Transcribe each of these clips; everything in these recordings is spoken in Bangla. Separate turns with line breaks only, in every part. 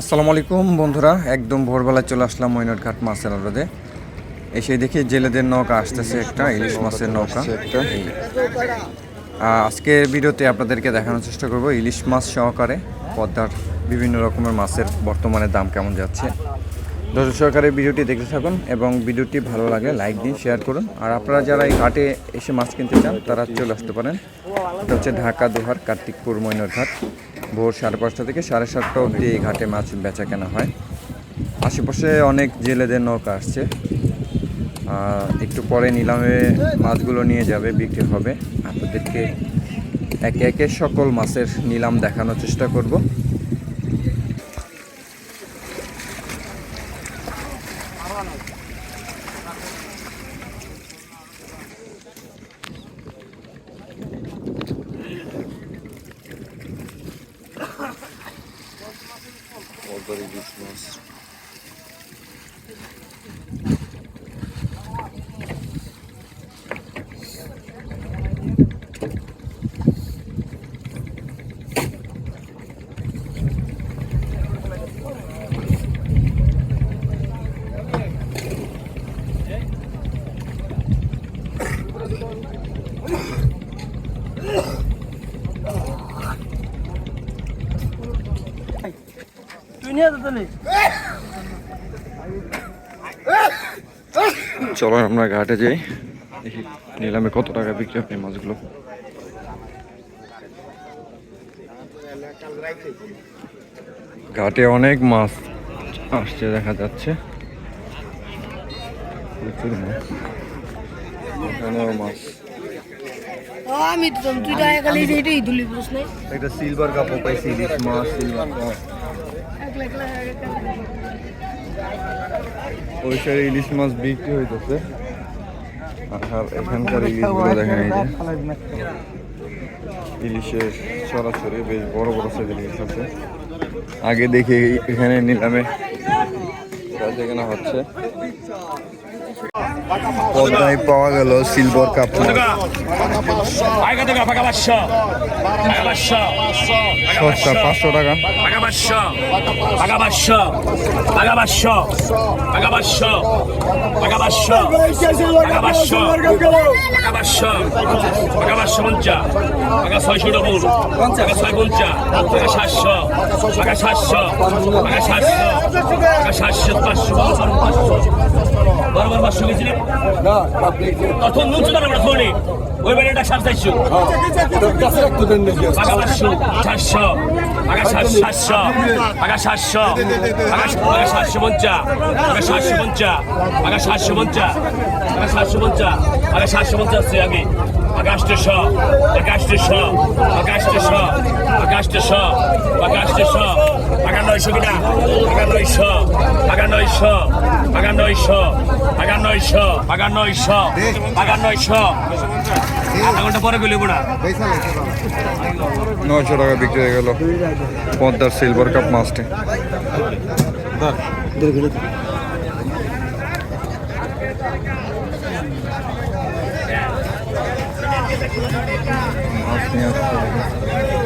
আসসালামু আলাইকুম বন্ধুরা একদম ভোরবেলায় চলে আসলাম মৈনটঘাট মাছের আড়তে এসে দেখি জেলেদের নৌকা আসতেছে একটা ইলিশ মাছের নৌকা। আজকের ভিডিওতে আপনাদেরকে দেখানোর চেষ্টা করব ইলিশ মাছ সহকারে পদ্মার বিভিন্ন রকমের মাছের বর্তমানে দাম কেমন যাচ্ছে। দর্শক সহকারে ভিডিওটি দেখতে থাকুন এবং ভিডিওটি ভালো লাগে লাইক দিন শেয়ার করুন। আর আপনারা যারা এই ঘাটে এসে মাছ কিনতে চান তারা চলে আসতে পারেন। এটা হচ্ছে ঢাকা দোহার কার্তিকপুর মৈনরঘাট ভোর সাড়ে পাঁচটা থেকে সাড়ে সাতটা অবধি এই ঘাটে মাছ বেচা কেনা হয়। আশেপাশে অনেক জেলেদের নৌকা আসছে। একটু পরে নিলামে মাছগুলো নিয়ে যাবে, বিক্রি হবে। আপনাদেরকে একে একে সকল মাছের নিলাম দেখানোর চেষ্টা করব। Sorry, this. চলো আমরা ঘাটে যাই। দেখি নিলামে কত টাকা বিক্রি হবে মাছগুলো। ঘাটে অনেক মাছ আসছে দেখা যাচ্ছে। প্রচুর মাছ। এখানেও মাছ।
আমি তো তুই তো একালি এটাই তুলি প্রশ্ন
একটা সিলভার কাপও পাইছি ইলিশ মাছ সিলভার কাপ
একলা একলা
ওই সাইডে ইলিশ মাছ বিক্রি হইতেছে। আর এখানকার ইলিশগুলো দেখেন এই যে। ইলিশের সরাসরি বেশ বড় বড় সাইজের ইলিশ আছে। আগে দেখি এখানে নিলামে কাজ কেনা হচ্ছে। পদ্মায় পাওয়া গেল সিলভার কাপ সস্তা পাঁচশো টাকা।
ছয়শো ডবল ছয় পঞ্চাশ সাতশো সাতশো সাতশো সাতশো পাঁচশো বারবার পাঁচশো গেছিলেন তখন নুচবার আমরা ফোনে ওই বেলাটা সাতশো সাতশো চারশো আগা সাতশো আগা সাতশো আগা সাতশো পঞ্চা আগা সাতশো পঞ্চা আগা সাতশো পঞ্চা আগা সাতশো পঞ্চা আগা সাতশো পঞ্চা আছে আগে। Augusta Shaw, Augusta Shaw, Augusta Shaw, Augusta Shaw, Augusta Shaw. I got no sugar. I got no shaw. I got no shaw. I got no shaw. I got no shaw. I got no shaw. I got no shaw. আধা ঘণ্টা পরে গেলে না
নয়শো টাকা বিক্রি হয়ে গেল পদ্মার সিলভার কাপ মাছটি মাছ নিয়ে আসছে দেখি।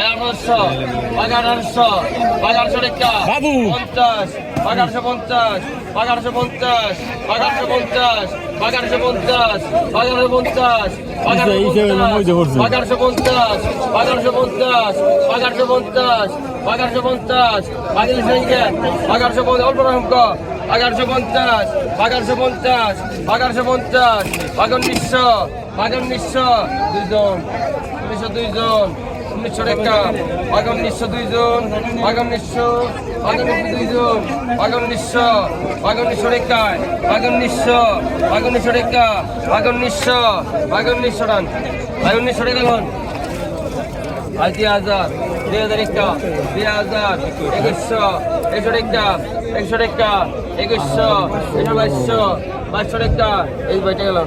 এগারোশো এগারোশো এগারোশো টাকা
বাবু।
পঞ্চাশ এগারোশো পঞ্চাশ এগারোশো পঞ্চাশ এগারোশো পঞ্চাশ এগারোশো পঞ্চাশ এগারোশো পঞ্চাশ এগারোশো পঞ্চাশ এগারোশো পঞ্চাশ এগারোশো পঞ্চাশ বাজিল সাইকেল এগারোশো অল্প রহমক এগারোশো পঞ্চাশ এগারোশো পঞ্চাশ এগারোশো পঞ্চাশ বাগান বিশ্ব বাগান বিশ্ব দুইজন উনিশশো দুইজন উনিশশো রেখা বাগান নিঃস্ব দুইজন বাগান নিঃস্ব বাগান দুইজন বাগান নিঃস্ব বাগান নিঃস্ব রেখায় বাগান নিঃস্ব বাগান নিঃস্ব রেখা বাগান নিঃস্ব বাগান নিঃস্ব রান বাগান নিঃস্ব রেখা হন আইটি হাজার দুই হাজার একটা দুই হাজার একুশশো একশো একটা একশো একটা একুশশো একশো বাইশশো বাইশশো একটা এই বইটা গেলাম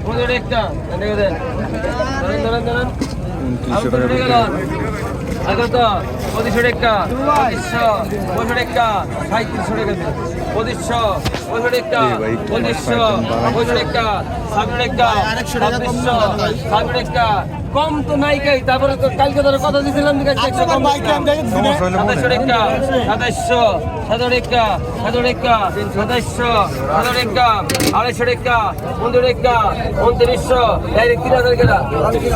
আগত পঁচিশশো টাকা। পঁচিশশো পঁচিশশো টাকা। সাঁত্রিশশো টাকা পঁচিশশো পঁচিশশো টাকা। পঁচিশশো পঁচিশশো টাকা। ছাব্বিশ টাকা ছাব্বিশ টাকা কম তো নাই কাই তারপরে তো কালকে ধরে কথা দিয়েছিলাম সাতাশশো রেখা সাতাশশো সাতাশো রেখা সাতাশো রেখা সাতাশশো টাকা রেখা আড়াইশো রেখা টাকা রেখা উনত্রিশশো ডাইরেক্ট তিন হাজার গেলা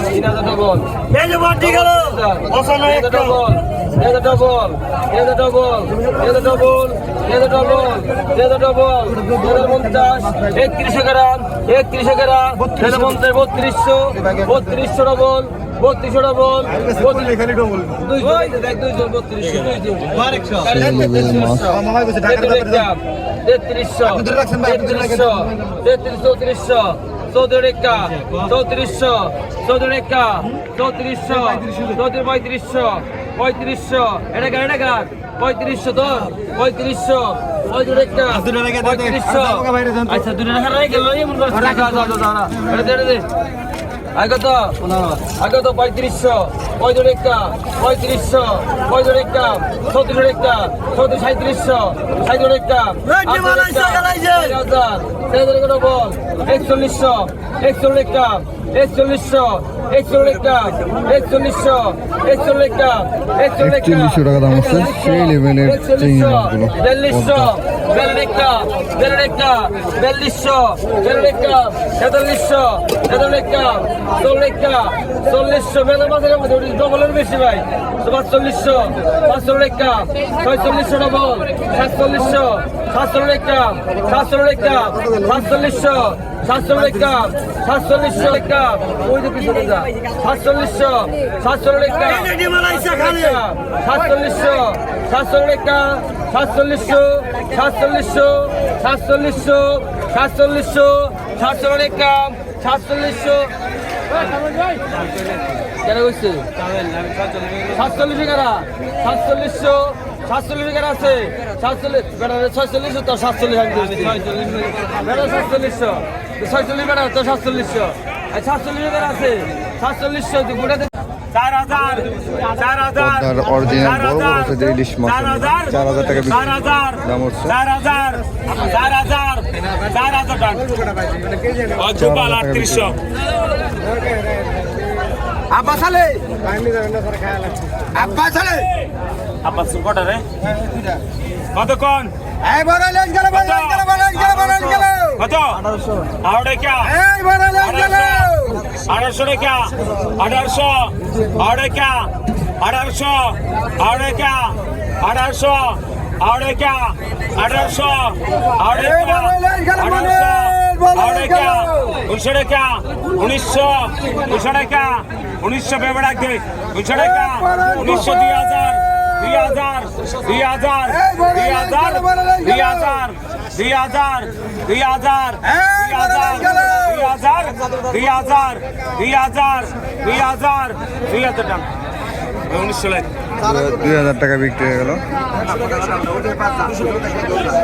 তিন হাজার double double There's double double. There's a double. There's a double. Gram 31 gram 31 32 32 double double দুইশো। দেখ দুইশো বত্রিশশো দুইশো। তেত্রিশশো। তেত্রিশশো তেত্রিশ চৌত্রিশশো। চৌত্রিশা চৌত্রিশশো। চৌত্রিশা চৌত্রিশশো। চৌত্রিশ পঁয়ত্রিশশো। পঁয়ত্রিশশো। এটা গান এটা গান পঁয়ত্রিশশো তোর পঁয়ত্রিশশো। পঁয়ত্রিশটা পঁয়ত্রিশশো। আচ্ছা দুটো টাকা গেল এমন করে আগত আগত পঁয়ত্রিশশো পঁয়ত্রিশ একটা পঁয়ত্রিশশো পঁয়ত্রিশ একটা ছত্রিশ একটা ছত্রিশ সাঁত্রিশশো সাঁত্রিশ একটা একচল্লিশশো একচল্লিশ একটা একচল্লিশশো একচল্লিশটা একচল্লিশশো একচল্লিশটা
একচল্লিশশো টাকা দাম আছে সেই লেভেলের চিংড়ি মাছগুলো।
বিয়াল্লিশশো বিয়াল্লিশটা বিয়াল্লিশটা বিয়াল্লিশশো বিয়াল্লিশটা তেতাল্লিশশো তেতাল্লিশটা চল্লিশটা চল্লিশশো। মাঝে মধ্যে ডবলের বেশি ভাই। পাঁচচল্লিশশো পাঁচচল্লিশটা ছয়চল্লিশশো ডবল সাতচল্লিশশো সাতচল্লিশটা সাতচল্লিশটা সাতচল্লিশশো সাতশো লেখা সাতচল্লিশশো লেখা। ওই যে পিছনে যা। সাতচল্লিশশো সাতশো লেখা। সাতচল্লিশশো সাতশো লেখা। সাতচল্লিশশো সাতচল্লিশশো সাতচল্লিশশো সাতচল্লিশশো সাতশো লেখা। সাতচল্লিশশো কেন কইছে? সাতচল্লিশশো কারা সাতচল্লিশশো সাতচল্লিশ এগারা আছে। সাতচল্লিশ বেড়া ছয়চল্লিশ তো সাতচল্লিশ আমি বেড়া সাতচল্লিশশো। ছয়চল্লিশ বেড়া তো সাতচল্লিশশো। আর সাতচল্লিশ এগারা আছে। সাতচল্লিশশো গোটা
চার হাজার। চার হাজার।
পদ্মার অরিজিনাল বড় বড় সাইজের ইলিশ মাছ
চার হাজার।
চার হাজার টাকা
আব্বাস
আলে।
আব্বাস
আলে। আব্বাস
কটা রে? কতক্ষণ? এই বড় লেজ গেল বড় লেজ গেল বড় লেজ গেল বড় লেজ গেল। কত? 1800 আড়ে কি এই বড় লেজ গেল। 1800 রে কি 1800 আড়ে কি 1800 আড়ে কি 1800 আড়ে কি 1800 আড়ে কি 1800 টাকা উনিশশো উনিশশো টাকা উনিশশো ভেবে রাখবে উনিশশো টাকা উনিশশো দুই হাজার দুই হাজার দুই হাজার দুই হাজার দুই হাজার দুই হাজার দুই হাজার দুই হাজার দুই হাজার দুই হাজার দুই হাজার দুই হাজার দুই হাজার টাকা। উনিশশো লাখ
দুই হাজার টাকা বিক্রি হয়ে গেল।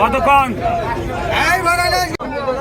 কতক্ষণ?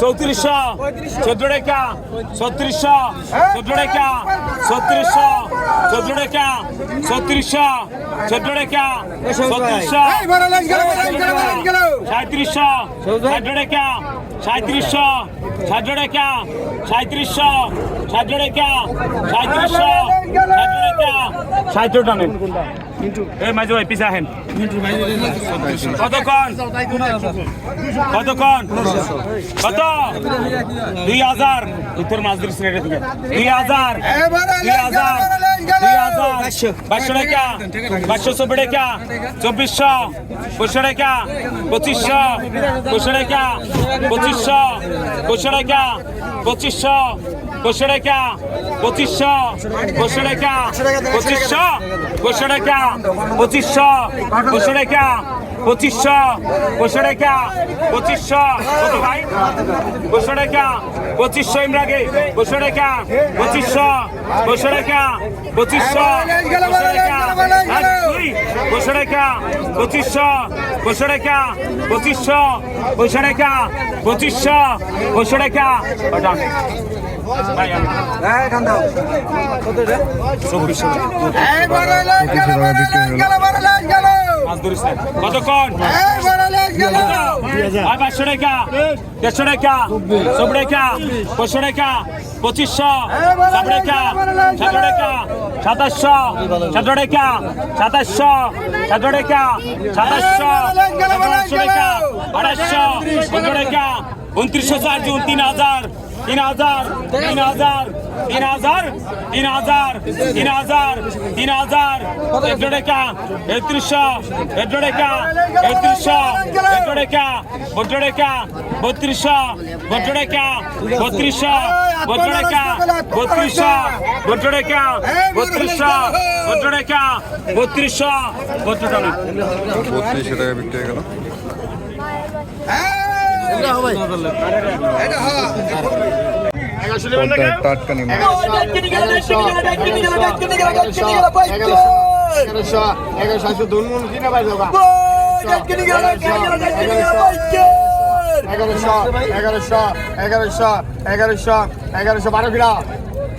চৌত্রিশশো চোদ্দ টাকা ছত্রিশশো চোদ্দ টাকা ছত্রিশশো চোদ্দ টাকা ছত্রিশশো চোদ্দ টাকা ছত্রিশশো সাঁত্রিশশো ষাট টাকা সাঁত্রিশশো ষাট টাকা সাঁত্রিশশো ষাট টাকা সাঁত্রিশশো ষাট টানেন এই মাঝে ভাই, পিছা হেন কতক্ষণ? কতক্ষণ? কত? দুই হাজার। উত্তর মাছ দিচ্ছি এটা থেকে। দুই হাজার। দুই হাজার। দুই হাজার। বাইশশো টাকা। বাইশশো চব্বিশ টাকা চব্বিশশো। পঁচিশশো টাকা। পঁচিশশো। পঁচিশশো। টাকা পঁচিশশো। পঁচিশশো। পঁচিশশো। বসে রেখা পঁচিশশো বসে রেখা পঁচিশশো বসে রেখা পঁচিশশো বসে রেখা পঁচিশশো বসে রেখা পঁচিশশো কত ভাই বসে রেখা পঁচিশশো ইমরাগে বসে রেখা পঁচিশশো বসে রেখা পঁচিশশো বসে রেখা বসে রেখা পঁচিশশো বসে রেখা পঁচিশশো বসে রেখা পঁচিশশো বসে রেখা পাঁচশো টাকা দেড়শো টাকা সব টাকা পঁচিশশো টাকা পঁচিশশো সাত টাকা সাত টাকা সাতাশশো সাত টাকা সাতাশশো সাত টাকা সাতাশশো আঠাশশো পনেরো টাকা উনত্রিশশো চার জুন তিন হাজার তিন হাজার তিন হাজার তিন হাজার তিন হাজার তিন হাজার তিন হাজার। একশো টাকা একত্রিশশো একশো টাকা একত্রিশশো একশো টাকা বত্র টাকা বত্রিশশো বত্র টাকা বত্রিশশো বত্র টাকা বত্রিশশো বত্র টাকা বত্রিশশো বত্র টাকা বত্রিশশো বত্র টাকা।
বত্রিশশো টাকা বিক্রি হয়ে গেল। টাটকা নিম
এগারোশো এগারোশো একশো দুই মন কিনা পাই যাবা এগারোশো এগারোশো এগারোশো এগারোশো এগারোশো বারো কিনা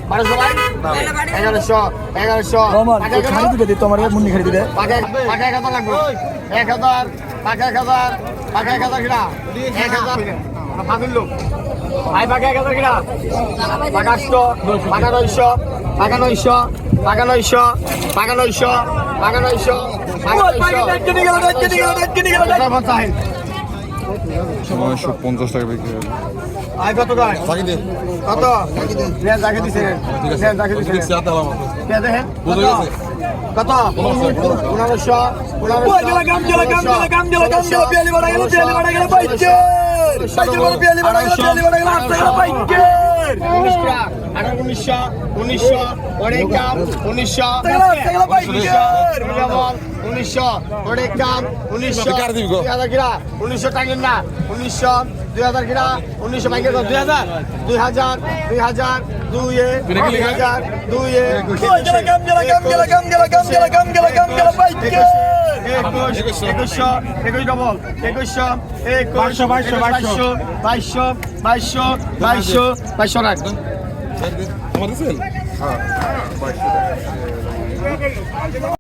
বারোশো ভাই এগারোশো এগারোশো
তোমার মুন্নি খাড়ি দিবে
এক হাজার লাগবে এক হাজার এক হাজার পাখা এক হাজার কিনা? এক হাজার। ফাঁসির লোক। ভাই পাখা এক হাজার কিনা? পাখা আটশো পাখা নয়শো পাখা নয়শো পাখা নয়শো পাখা নয়শো পাখা নয়শো নয়শো।
পঞ্চাশ। টাকা বিক্রি
হবে কত কত? বাকি দে। কত? পনেরোশো উনিশশো উনিশশো অনেক কাম উনিশশো উনিশশো অনেক কাম উনিশশো উনিশশো টাঙ্গেন না উনিশশো দুই হাজার কিরা উনিশশো বাইকে দুই হাজার। দুই হাজার দুই হাজার দুই এ দুই হাজার দুই এ। একুশ। একুশশো একুশ ডবল একুশশো একুশ বাইশশো বাইশশো বাইশশো। বাইশশো বাইশশো বাইশশো রাখ।
আমার